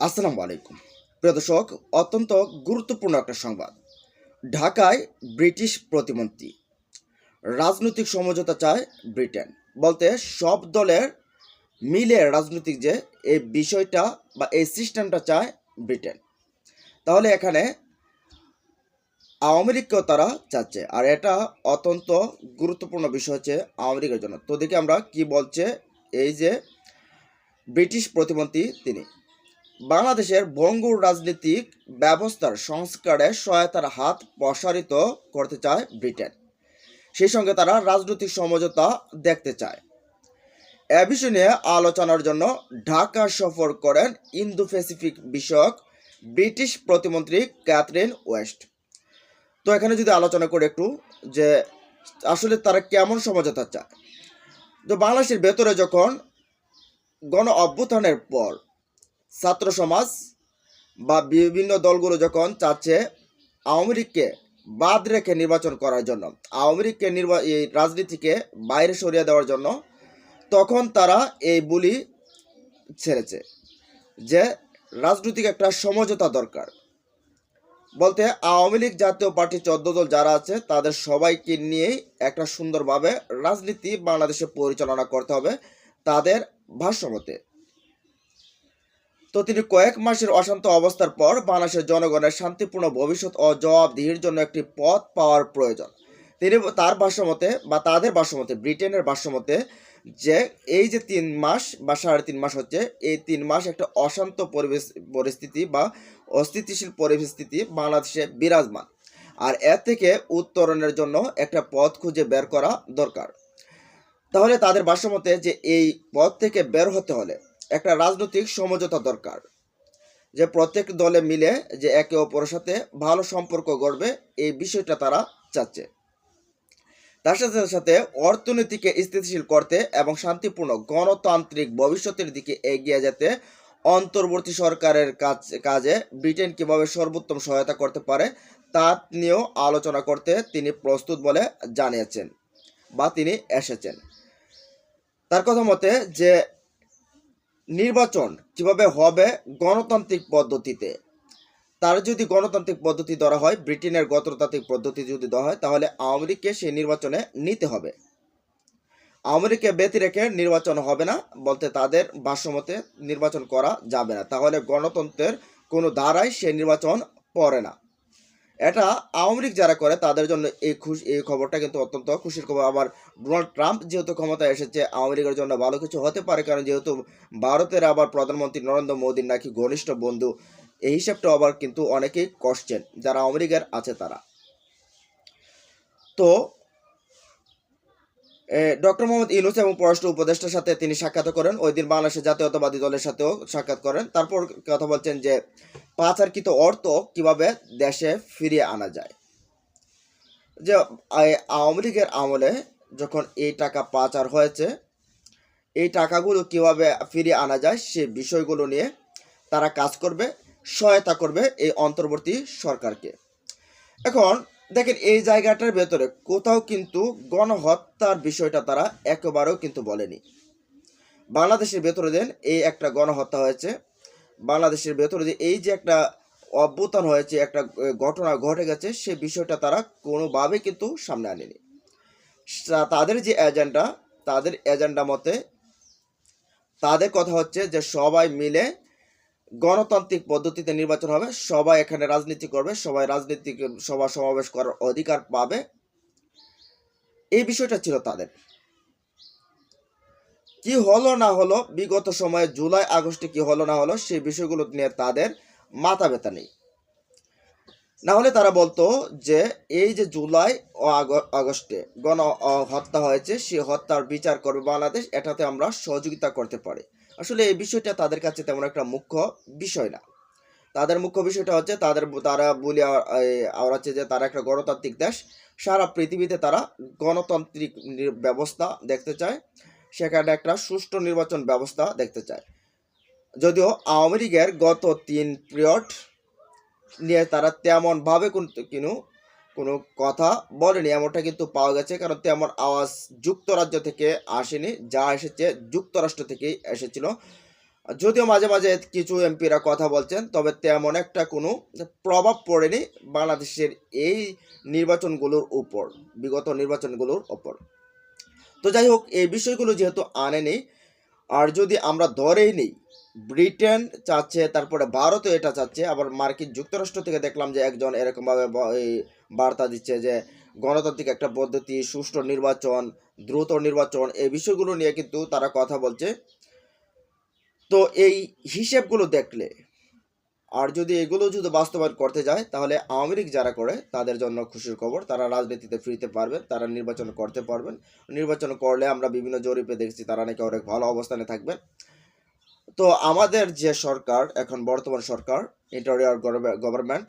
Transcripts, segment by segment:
আসসালামু আলাইকুম। প্রিয় দর্শক, অত্যন্ত গুরুত্বপূর্ণ একটা সংবাদ। ঢাকায় ব্রিটিশ প্রতিমন্ত্রী। রাজনৈতিক সমঝোতা চায় ব্রিটেন। বলতে সব দলের মিলে রাজনৈতিক যে এই বিষয়টা বা এই সিস্টেমটা চায় ব্রিটেন। তাহলে এখানে আওয়ামী লীগকেও তারা চাচ্ছে। আর এটা অত্যন্ত গুরুত্বপূর্ণ বিষয় হচ্ছে আওয়ামী লীগের জন্য। তো দেখি আমরা কি বলছে এই যে ব্রিটিশ প্রতিমন্ত্রী তিনি। বাংলাদেশের ভঙ্গুর রাজনৈতিক ব্যবস্থার সংস্কারে সহায়তার হাত প্রসারিত করতে চায় ব্রিটেন। সেই সঙ্গে তারা রাজনৈতিক সমঝোতা দেখতে চায়। এ বিষয় নিয়ে আলোচনার জন্য ঢাকা সফর করেন ইন্দো প্যাসিফিক বিষয়ক ব্রিটিশ প্রতিমন্ত্রী ক্যাথরিন ওয়েস্ট। তো এখানে যদি আলোচনা করে একটু যে আসলে তারা কেমন সমঝোতা চায়। তো বাংলাদেশের ভেতরে যখন গণ অভ্যুত্থানের পর ছাত্র সমাজ বা বিভিন্ন দলগুলো যখন চাচ্ছে আওয়ামী লীগকে বাদ রেখে নির্বাচন করার জন্য, আওয়ামী লীগকে নির্বা এই রাজনীতিকে বাইরে সরিয়ে দেওয়ার জন্য, তখন তারা এই বুলি ছেড়েছে যে রাজনৈতিক একটা সমঝোতা দরকার। বলতে আওয়ামী লীগ জাতীয় পার্টি চোদ্দ দল যারা আছে, তাদের সবাইকে নিয়েই একটা সুন্দরভাবে রাজনীতি বাংলাদেশে পরিচালনা করতে হবে, তাদের ভাষ্যমতে। তো তিনি কয়েক মাসের অশান্ত অবস্থার পর বাংলাদেশের জনগণের শান্তিপূর্ণ ভবিষ্যৎ ও জবাবদিহির জন্য একটি পথ পাওয়ার প্রয়োজন। তিনি তার ভাষ্যমতে বা তাদের ভাষ্যমতে, ব্রিটেনের ভাষ্যমতে যে এই যে তিন মাস বা সাড়ে তিন মাস হচ্ছে, এই তিন মাস একটা অশান্ত পরিবেশ, পরিস্থিতি বা অস্থিতিশীল পরিস্থিতি বাংলাদেশে বিরাজমান। আর এর থেকে উত্তরণের জন্য একটা পথ খুঁজে বের করা দরকার। তাহলে তাদের ভাষ্যমতে যে এই পথ থেকে বের হতে হলে একটা রাজনৈতিক সমঝোতা দরকার, যে প্রত্যেক দলে মিলে যে একে অপরের সাথে ভালো সম্পর্ক গড়বে, এই বিষয়টা তারা চাচ্ছে। তার সাথে সাথে অর্থনীতিকে স্থিতিশীল করতে এবং শান্তিপূর্ণ গণতান্ত্রিক ভবিষ্যতের দিকে এগিয়ে যেতে অন্তর্বর্তী সরকারের কাজ, কাজে ব্রিটেন কীভাবে সর্বোত্তম সহায়তা করতে পারে, তা নিয়েও আলোচনা করতে তিনি প্রস্তুত বলে জানিয়েছেন বা তিনি এসেছেন। তার কথা মতে যে নির্বাচন কীভাবে হবে গণতান্ত্রিক পদ্ধতিতে? তার যদি গণতান্ত্রিক পদ্ধতি ধরা হয়, ব্রিটেনের গণতান্ত্রিক পদ্ধতি যদি ধরা হয়, তাহলে আওয়ামী লীগকে সেই নির্বাচনে নিতে হবে। আওয়ামী লীগকে ব্যতি রেখে নির্বাচন হবে না বলতে তাদের ভাষ্যমতে নির্বাচন করা যাবে না। তাহলে গণতন্ত্রের কোনো ধারায় সে নির্বাচন পড়ে না। এটা আওয়ামী লীগ যারা করে, তাদের জন্য এই খুশি, এই খবরটা কিন্তু অত্যন্ত খুশির খবর। আবার ডোনাল্ড ট্রাম্প যেহেতু ক্ষমতায় এসেছে, আওয়ামী লীগের জন্য ভালো কিছু হতে পারে, কারণ যেহেতু ভারতের আবার প্রধানমন্ত্রী নরেন্দ্র মোদীর নাকি ঘনিষ্ঠ বন্ধু, এই হিসাবটা আবার কিন্তু অনেকেই কষছেন, যারা আওয়ামী লীগের আছে তারা। তো ডক্টর মোহাম্মদ ইউনুস এবং পররাষ্ট্র উপদেষ্টার সাথে তিনি সাক্ষাৎ করেন। ওই দিন বাংলাদেশের জাতীয়তাবাদী দলের সাথেও সাক্ষাৎ করেন। তারপর কথা বলছেন যে, পাচারকৃত অর্থ কীভাবে দেশে ফিরিয়ে আনা যায়? যে আওয়ামী লীগের আমলে যখন এই টাকা পাচার হয়েছে, এই টাকাগুলো কীভাবে ফিরিয়ে আনা যায় সে বিষয়গুলো নিয়ে তারা কাজ করবে, সহায়তা করবে এই অন্তর্বর্তী সরকারকে। এখন দেখেন, এই জায়গাটার ভেতরে কোথাও কিন্তু গণহত্যার বিষয়টা তারা একেবারেও কিন্তু বলেনি। বাংলাদেশের ভেতরে দেন, এই একটা গণহত্যা হয়েছে। বাংলাদেশের ভেতরে যে এই যে একটা অভ্যুত্থান হয়েছে, একটা ঘটনা ঘটে গেছে, সে বিষয়টা তারা কোনোভাবে কিন্তু সামনে আনেনি। তাদের যে এজেন্ডা, তাদের এজেন্ডা মতে তাদের কথা হচ্ছে যে সবাই মিলে গণতান্ত্রিক পদ্ধতিতে নির্বাচন হবে। সবাই এখানে রাজনীতি করবে, সবাই রাজনীতিক সভা সমাবেশ করার অধিকার পাবে। এই বিষয়টা ছিল তাদের। কি হলো না হলো, বিগত সময়ে জুলাই, আগস্টে কি হলো না হলো, সেই বিষয়গুলো নিয়ে তাদের মাথা ব্যথা নেই। না হলে তারা বলতো যে, এই যে জুলাই ও আগস্টে গণ, হত্যা হয়েছে, সে হত্যার বিচার করবে বাংলাদেশ, এটাতে আমরা সহযোগিতা করতে পারি। আসলে এই বিষয়টা তাদের কাছে তেমন একটা মুখ্য বিষয় না। তাদের মুখ্য বিষয়টা হচ্ছে তাদের তারা বলি আওড়াচ্ছে যে তারা একটা গণতান্ত্রিক দেশ, সারা পৃথিবীতে তারা গণতান্ত্রিক ব্যবস্থা দেখতে চায়, সেখানে একটা সুষ্ঠু নির্বাচন ব্যবস্থা দেখতে চায়। যদিও আওয়ামী লীগের গত তিন পিরিয়ড নিয়ে তারা তেমনভাবে কিন্তু কোনো কথা বলেনি, এমনটা কিন্তু পাওয়া গেছে। কারণ তেমন আওয়াজ যুক্তরাজ্য থেকে আসেনি, যা এসেছে যুক্তরাষ্ট্র থেকেই এসেছিল। যদিও মাঝে মাঝে কিছু এমপিরা কথা বলছেন, তবে তেমন একটা কোনো প্রভাব পড়েনি বাংলাদেশের এই নির্বাচনগুলোর উপর, বিগত নির্বাচনগুলোর ওপর তো যাই হোক, এই বিষয়গুলো যেহেতু আনেনি, আর যদি আমরা ধরেই নিই ব্রিটেন চাচ্ছে, তারপরে ভারতও এটা চাচ্ছে, আবার মার্কিন যুক্তরাষ্ট্র থেকে দেখলাম যে একজন এরকমভাবে বার্তা দিচ্ছে যে গণতান্ত্রিক একটা পদ্ধতি, সুষ্ঠু নির্বাচন, দ্রুত নির্বাচন, এই বিষয়গুলো নিয়ে কিন্তু তারা কথা বলছে। তো এই হিসেবগুলো দেখলে, আর যদি এগুলো যদি বাস্তবায়ন করতে যায়, তাহলে আওয়ামী লীগ যারা করে, তাদের জন্য খুশির খবর, তারা রাজনীতিতে ফিরতে পারবেন, তারা নির্বাচন করতে পারবেন। নির্বাচন করলে আমরা বিভিন্ন জরিপে দেখছি তারা নাকি অনেক ভালো অবস্থানে থাকবেন। তো আমাদের যে সরকার, এখন বর্তমান সরকার ইন্টারিয়ার গভর্নমেন্ট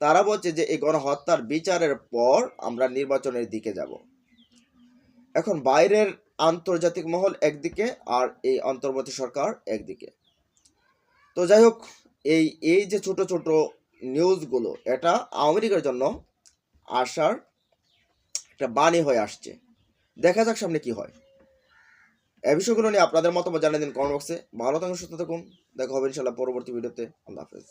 তারা বলছে যে এই গণহত্যার বিচারের পর আমরা নির্বাচনের দিকে যাব। এখন বাইরের আন্তর্জাতিক মহল একদিকে আর এই অন্তর্বর্তী সরকার একদিকে। তো যাই হোক, এই এই যে ছোট ছোট নিউজগুলো, এটা আওয়ামী জন্য আসার একটা বাণী হয়ে আসছে। দেখা যাক সামনে কি হয়। এই বিষয়গুলো নিয়ে আপনাদের মতামত জানিয়ে দিন কমেন্ট বক্সে ভালো থাকুন, সুস্থ থাকুন। দেখা হবে ইনশাল্লাহ পরবর্তী ভিডিওতে আল্লাহ হাফেজ।